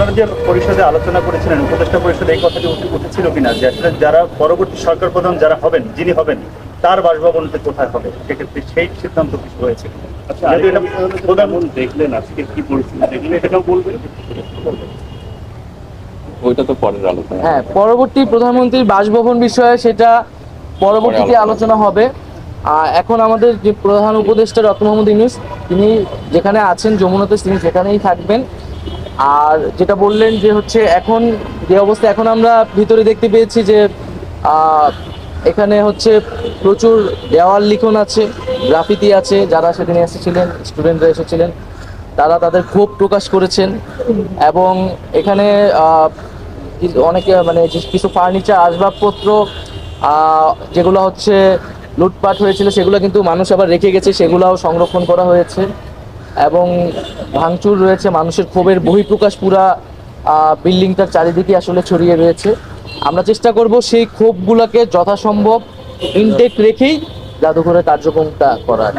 আপনারা যে পরিষদে আলোচনা করেছিলেন উপদেষ্টা পরিষদে এই কথাটি উঠেছিল কিনা? যে আসলে যারা পরবর্তী সরকার প্রধান যারা হবেন যিনি হবেন তার বাসভবনটি কোথায় হবে? সেক্ষেত্রে সেই সিদ্ধান্ত কিছু হয়েছে আচ্ছা যেহেতু এটা আরেকটা বিষয় হলো যে প্রধান যেমন দেখলেন আজকে কি পরিস্থিতি দেখলেন এটাও বলবেন? ওইটা তো পরের আলোচনা। হ্যাঁ পরবর্তী প্রধানমন্ত্রীর বাসভবন বিষয়ে সেটা পরবর্তীতে আলোচনা হবে। আর এখন আমাদের যে প্রধান উপদেষ্টা ডক্টর মোহাম্মদ ইউনুস তিনি যেখানে আছেন যমুনাতে তিনি সেখানেই থাকবেন আর যেটা বললেন যে হচ্ছে এখন যে অবস্থা, এখন আমরা ভিতরে দেখতে পেয়েছি যে এখানে হচ্ছে প্রচুর দেওয়াল লিখন আছে, গ্রাফিতি আছে, যারা সেদিন এসেছিলেন, স্টুডেন্টরা এসেছিলেন, তারা তাদের ক্ষোভ প্রকাশ করেছেন এবং এখানে অনেকে মানে কিছু ফার্নিচার, আসবাবপত্র যেগুলো হচ্ছে লুটপাট হয়েছিল, সেগুলো কিন্তু মানুষ আবার রেখে গেছে, সেগুলোও সংরক্ষণ করা হয়েছে। এবং ভাঙচুর রয়েছে, মানুষের ক্ষোভের বহিঃপ্রকাশ পুরা বিল্ডিংটার চারিদিকে আসলে ছড়িয়ে রয়েছে। আমরা চেষ্টা করব সেই ক্ষোভগুলোকে যথাসম্ভব ইনটেক রেখেই জাদুঘরের কার্যক্রমটা করার।